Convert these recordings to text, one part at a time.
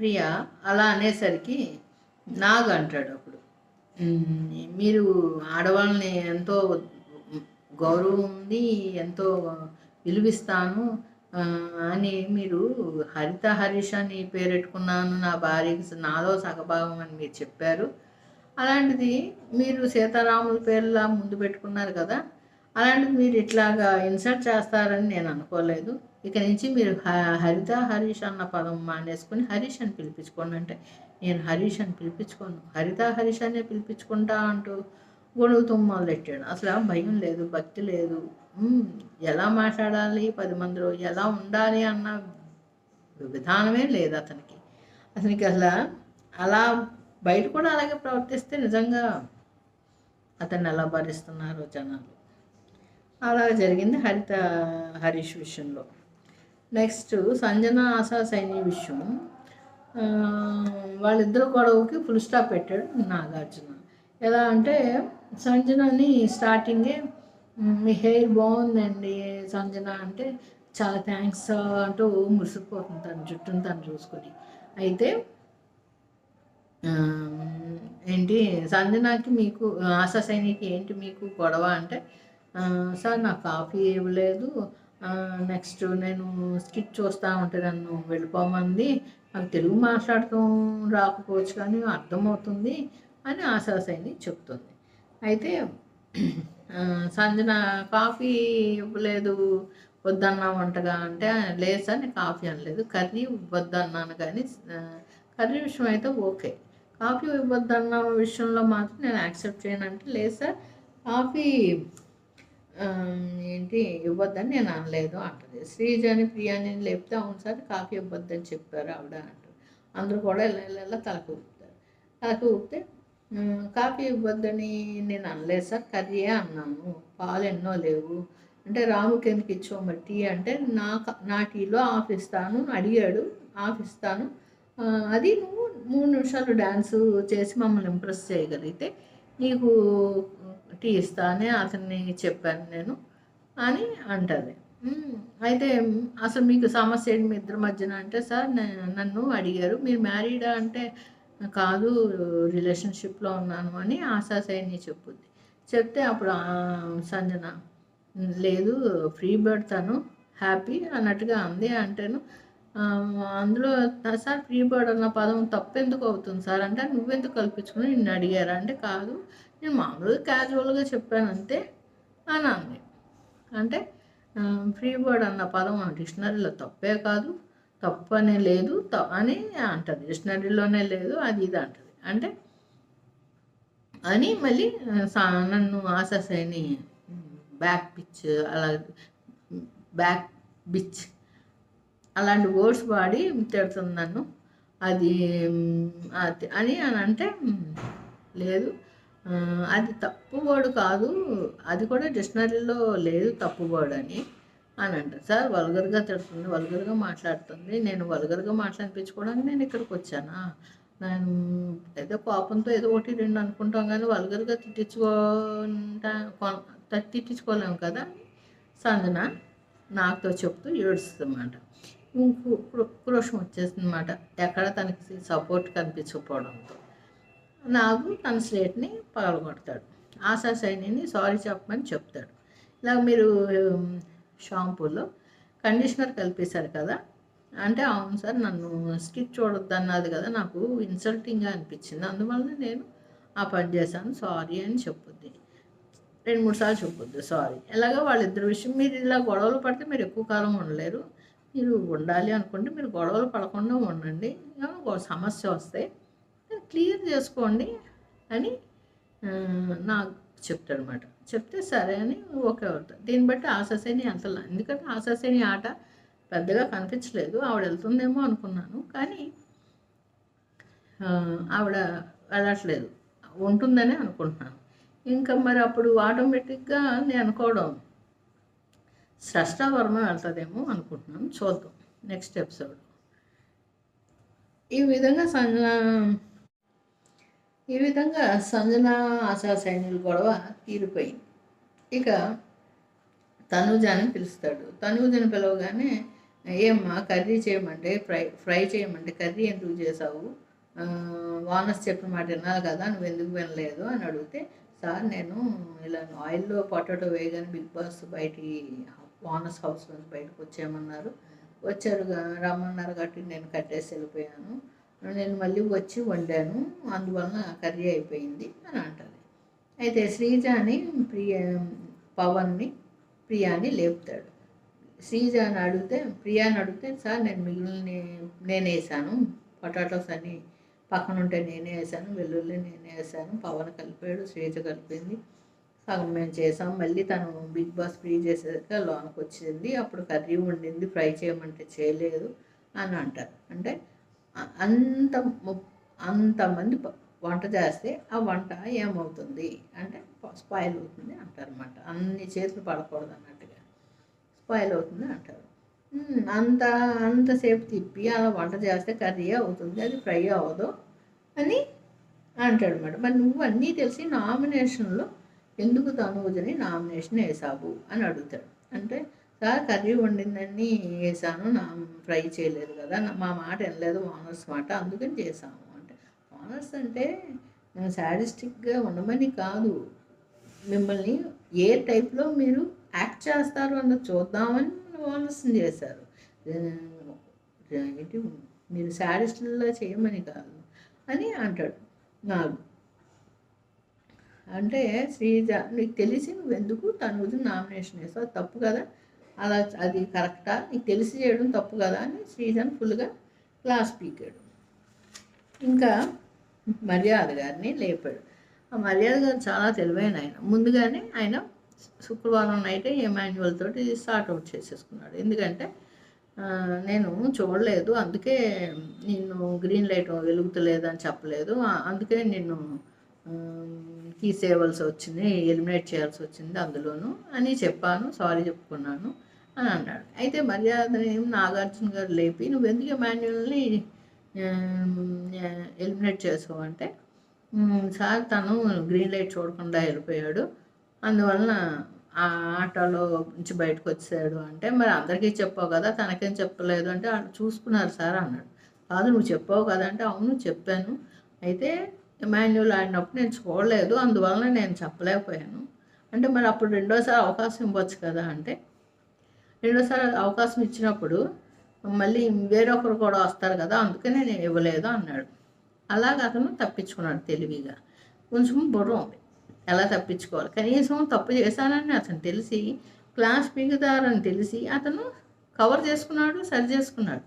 ప్రియ అలా అనేసరికి నాగ్ అంటాడు అప్పుడు. "మ్మ్, మీరు ఆడవాళ్ళని ఎంతో గౌరవం ఉంది ఎంతో విలువిస్తాను అని మీరు హరిత హరీష్ అని పేరెట్టుకున్నాను నా భార్యకి నాలో సగభాగం అని మీరు చెప్పారు. అలాంటిది మీరు సీతారాముల పేర్లా ముందు పెట్టుకున్నారు కదా అలాంటిది మీరు ఇట్లాగా ఇన్సల్ట్ చేస్తారని నేను అనుకోలేదు. ఇక నుంచి మీరు హ- హరిత హరీష్ అన్న పదం మానేసుకుని హరీష్ అని పిలిపించుకోండి అంటే నేను హరీష్ అని పిలిపించుకోను. హరిత హరీష్ అనే పిలిపించుకుంటా అంటూ గొడుగుతూ మొదలెట్టాడు అసలు భయం లేదు భక్తి లేదు. ఎలా మాట్లాడాలి పది మందిలో ఎలా ఉండాలి అన్న విధానమే లేదు అతనికి. అతనికి అసలు అలా బయట కూడా అలాగే ప్రవర్తిస్తే నిజంగా అతన్ని ఎలా భరిస్తున్నారో జనాలు. అలా జరిగింది హరిత హరీష్ విషయంలో. నెక్స్ట్ సంజన ఆశా సైని విషయం. వాళ్ళిద్దరు గొడవకి ఫుల్ స్టాప్ పెట్టాడు నాగార్జున. ఎలా అంటే సంజనని స్టార్టింగే మీ హెయిర్ బాగుందండి సంజన అంటే చాలా థ్యాంక్స్ అంటూ మురిసిపోతుంది తన జుట్టును తను చూసుకొని. అయితే ఏంటి సంజనాకి మీకు ఆశా సైనికి ఏంటి మీకు గొడవ అంటే సార్ నాకు కాఫీ ఇవ్వలేదు. నెక్స్ట్ నేను స్కిట్ చూస్తూ ఉంటే నన్ను వెళ్ళిపోమంది. నాకు తెలుగు మాట్లాడటం రాకపోవచ్చు కానీ అర్థమవుతుంది అని ఆశాసైని చెప్తుంది. అయితే సంజన కాఫీ ఇవ్వలేదు వద్దన్నా వంటగా అంటే లేదు సార్ నేను కాఫీ అనలేదు. కర్రీ వద్దన్నాను కానీ కర్రీ విషయం అయితే ఓకే. కాఫీ ఇవ్వద్దన్న విషయంలో మాత్రం నేను యాక్సెప్ట్ చేయను అంటే లేదు సార్ కాఫీ ఏంటి ఇవ్వద్దని నేను అనలేదు అంటుంది. శ్రీజని ప్రియాని లేపితే అవును సార్ కాఫీ ఇవ్వద్దని చెప్పారు ఆవిడ అంటారు అందరూ కూడా ఇలా ఇలా తలకు ఊపుతారు. తలకు ఊపితే కాఫీ ఇవ్వద్దని నేను అనలేదు సార్ కర్రీయే అన్నాను. పాలు ఎన్నో లేవు. అంటే రాముకి ఎందుకు ఇచ్చావు టీ అంటే నా నా టీలో ఆఫ్ ఇస్తాను అడిగాడు. ఆఫ్ ఇస్తాను. అది నువ్వు మూడు నిమిషాలు డ్యాన్స్ చేసి మమ్మల్ని ఇంప్రెస్ చేయగలిగితే నీకు టీ ఇస్తాను అతన్ని చెప్పాను నేను అని అంటుంది. అయితే అసలు మీకు సమస్య ఏంటి మీ ఇద్దరి మధ్యన అంటే సార్ నన్ను అడిగారు. మీరు మ్యారీడా అంటే కాదు రిలేషన్షిప్లో ఉన్నాను అని ఆశా సైని చెప్పుద్ది. చెప్తే అప్పుడు సంజన లేదు ఫ్రీ బర్డ్ తను హ్యాపీ అన్నట్టుగా అంది. అంటేను అందులో సార్ ఫ్రీ బర్డ్ అన్న పదం తప్పెందుకు అవుతుంది సార్? అంటే నువ్వెందుకు కల్పించుకుని నిన్ను అడిగారా? అంటే కాదు నేను మామూలుగా క్యాజువల్గా చెప్పాను అంతే అని అంది అంటే ఫ్రీ బర్డ్ అన్న పదం డిక్షనరీలో తప్పే కాదు. తప్పు అనే లేదు త- అని అంటది. డిక్షనరీలోనే లేదు అది ఇది అంటది. అంటే అని మళ్ళీ సా- నన్ను ఆశాసైని బ్యాక్ పిచ్ అలా బ్యాక్ బిచ్ అలాంటి వర్డ్స్ వాడి తిడుతుంది నన్ను. అది అని అని అంటే లేదు. అది తప్పు వర్డ్ కాదు. అది కూడా డిక్షనరీలో లేదు తప్పు వర్డ్ అని అని అంటారు సార్ వల్గర్గా తిడుతుంది వల్గర్గా మాట్లాడుతుంది. నేను వల్గర్గా మాట్లాడిపించుకోవడానికి నేను ఇక్కడికి వచ్చానా? నేను ఏదో కోపంతో ఏదో ఒకటి రెండు అనుకుంటాం కానీ వల్గర్గా తిట్టించుకుంటా తిట్టించుకోలేము కదా? సందన నాతో చెప్తూ ఏడుస్తుందన్నమాట. క్రోషం వచ్చేసిందన్నమాట. అనమాట ఎక్కడ తనకి సపోర్ట్ కనిపించకపోవడంతో. నాకు తన స్లేట్ని పగలగొడతాడు. ఆశా సైనిని సారీ చెప్పమని చెప్తాడు. ఇలా మీరు షాంపూలో కండిషనర్ కలిపేశారు కదా? అంటే అవును సార్ నన్ను స్కిట్ చూడొద్దు అన్నది కదా నాకు ఇన్సల్టింగ్గా అనిపించింది. అందువల్ల నేను ఆ పని చేశాను. సారీ అని చెప్పుద్ది. రెండు మూడు సార్లు చెప్పొద్దు సారీ. ఎలాగ వాళ్ళిద్దరు విషయం మీరు ఇలా గొడవలు పడితే మీరు ఎక్కువ కాలం ఉండలేరు. మీరు ఉండాలి అనుకుంటే మీరు గొడవలు పడకుండా ఉండండి. సమస్య వస్తే క్లియర్ చేసుకోండి అని నాకు చెప్తాడనమాట చెప్తే సరే అని ఓకే అవుతుంది దీన్ని బట్టి ఆశాసేని అంత ఎందుకంటే ఆశాసేని ఆట పెద్దగా కనిపించలేదు. ఆవిడ వెళ్తుందేమో అనుకున్నాను. కానీ ఆవిడ వెళ్ళట్లేదు. ఉంటుందనే అనుకుంటున్నాను. ఇంకా మరి అప్పుడు ఆటోమేటిక్గా నేను అనుకోవడం స్రష్టావర్మ వెళ్తుందేమో అనుకుంటున్నాను. చూద్దాం. Next episode. ఈ విధంగా ఈ విధంగా సంజన ఆశా సైన్యుల గొడవ తీరిపోయింది. ఇక తనూజాని పిలుస్తాడు. తనూజని పిలవగానే ఏమ్మా కర్రీ చేయమంటే ఫ్రై ఫ్రై చేయమంటే కర్రీ ఎందుకు చేసావు వానస్ చెప్పిన మాట వినాలి కదా నువ్వు ఎందుకు వినలేదు? అని అడిగితే సార్ నేను ఇలా ఆయిల్లో పొటాటో వేయగానే బిగ్ బాస్ బయటికి వానస్ హౌస్ నుంచి బయటకు వచ్చేయమన్నారు. వచ్చారు రమ్మన్నారు కాబట్టి నేను కట్టేసి వెళ్ళిపోయాను. నేను మళ్ళీ వచ్చి వండాను అందువలన కర్రీ అయిపోయింది అని అంటారు అయితే శ్రీజాని ప్రియ పవన్ని ప్రియాని లేపుతాడు. శ్రీజాని అడిగితే ప్రియాని అడిగితే సార్ నేను మిగిలిన నేను వేసాను పొటాటోస్ అని పక్కన ఉంటే నేనే వేసాను వెల్లుల్లి నేనే వేసాను పవన్ కలిపాడు శ్రీజ కలిపింది సగం మేము చేసాం మళ్ళీ తను బిగ్ బాస్ ఫ్రీ చేసేదాకా లోనకి వచ్చింది అప్పుడు కర్రీ వండింది ఫ్రై చేయమంటే చేయలేదు అని అంటారు అంటే అంత అంతమంది వంట చేస్తే ఆ వంట ఏమవుతుంది? అంటే స్పాయిల్ అవుతుంది అంటారన్నమాట. అన్ని చేతులు పడకూడదు అన్నట్టుగా. స్పాయిల్ అవుతుంది అంటారు. అంత అంతసేపు తిప్పి అలా వంట చేస్తే కర్రీ అవుతుంది అది ఫ్రై అవ్వదు అని అంటాడు అనమాట మరి నువ్వు అన్నీ తెలిసి నామినేషన్లో ఎందుకు తనూజని నామినేషన్ వేసావు అని అడుగుతాడు. అంటే సార్ కర్రీ వండిందని వేసాను నా ఫ్రై చేయలేదు కదా. మా మాట వినలేదు ఓనర్స్ మాట. అందుకని చేసాము అంటే ఓనర్స్ అంటే సాడిస్టిక్గా ఉండమని కాదు. మిమ్మల్ని ఏ టైప్లో మీరు యాక్ట్ చేస్తారు అన్నది చూద్దామని ఓనర్స్ని చేశారు. ఏంటి? మీరు శాడిస్టుల్లో చేయమని కాదు అని అంటాడు. నాకు అంటే శ్రీజ నీకు తెలిసి నువ్వు ఎందుకు తను నామినేషన్ వేస్తావు తప్పు కదా. అలా అది కరెక్టా? నీకు తెలిసి చేయడం తప్పు కదా అని శ్రీజన్ ఫుల్గా క్లాస్ పీకాడు. ఇంకా మర్యాద గారిని లేపాడు. ఆ మర్యాద గారు చాలా తెలివైన ఆయన. ముందుగానే ఆయన శుక్రవారం నైటే మాన్యువల్ తోటి స్టార్ట్ అవుట్ చేసేసుకున్నాడు. ఎందుకంటే నేను చూడలేదు. అందుకే నిన్ను గ్రీన్ లైట్ వెలుగుతలేదు అని చెప్పలేదు. అందుకే నిన్ను తీసేయవలసి వచ్చింది ఎలిమినేట్ చేయాల్సి వచ్చింది అందులోను అని చెప్పాను సారీ చెప్పుకున్నాను. అని అన్నాడు అయితే మర్యాదని నాగార్జున గారు లేపి నువ్వు ఎందుకు మాన్యువల్ని ఎలిమినేట్ చేసావు? అంటే సార్ తను గ్రీన్ లైట్ చూడకుండా వెళ్ళిపోయాడు. అందువలన ఆ ఆటోలో నుంచి బయటకు వచ్చాడు. అంటే మరి అందరికీ చెప్పావు కదా తనకేం చెప్పలేదు? అంటే వాళ్ళు చూసుకున్నారు సార్ అన్నాడు. కాదు నువ్వు చెప్పావు కదా. అంటే అవును చెప్పాను. అయితే మాన్యువల్ ఆడినప్పుడు నేను చూడలేదు అందువలన నేను చెప్పలేకపోయాను. అంటే మరి అప్పుడు రెండోసారి అవకాశం ఇవ్వచ్చు కదా అంటే రెండోసారి అవకాశం ఇచ్చినప్పుడు మళ్ళీ వేరొకరు కూడా వస్తారు కదా అందుకనే నేను ఇవ్వలేదు అన్నాడు. అలాగ అతను తప్పించుకున్నాడు తెలివిగా. కొంచెం బుర్ర ఉంది. ఎలా తప్పించుకోవాలి? కనీసం తప్పు చేశానని అతను తెలిసి క్లాస్ పీకుతారని తెలిసి అతను కవర్ చేసుకున్నాడు సరి చేసుకున్నాడు.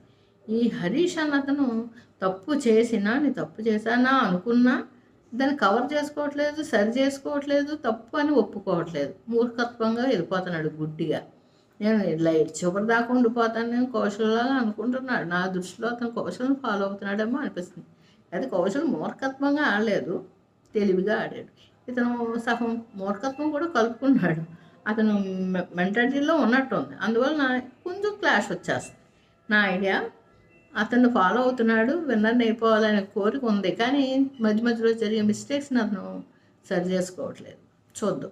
ఈ హరీష్ అన్న అతను తప్పు చేసినా నేను తప్పు చేశానా అనుకున్నా దాన్ని కవర్ చేసుకోవట్లేదు సరి చేసుకోవట్లేదు తప్పు అని ఒప్పుకోవట్లేదు. మూర్ఖత్వంగా వెళ్ళిపోతున్నాడు గుడ్డిగా. నేను లైట్ చివరి దాకా ఉండిపోతాను నేను కౌశల్లాగా అనుకుంటున్నాడు. నా దృష్టిలో అతను కౌశల్ని ఫాలో అవుతున్నాడేమో అనిపిస్తుంది. అది కౌశల్ మూర్ఖత్వంగా ఆడలేదు తెలివిగా ఆడాడు. ఇతను సగం మూర్ఖత్వం కూడా కలుపుకున్నాడు. అతను మెంటాలిటీలో ఉన్నట్టు ఉంది. అందువల్ల కొంచెం క్లాష్ వచ్చేస్తుంది. నా ఐడియా అతను ఫాలో అవుతున్నాడు విన్నర్ని అయిపోవాలనే కోరిక ఉంది. కానీ మధ్య మధ్యలో జరిగే మిస్టేక్స్ని అతను సరి చేసుకోవట్లేదు. చూద్దాం.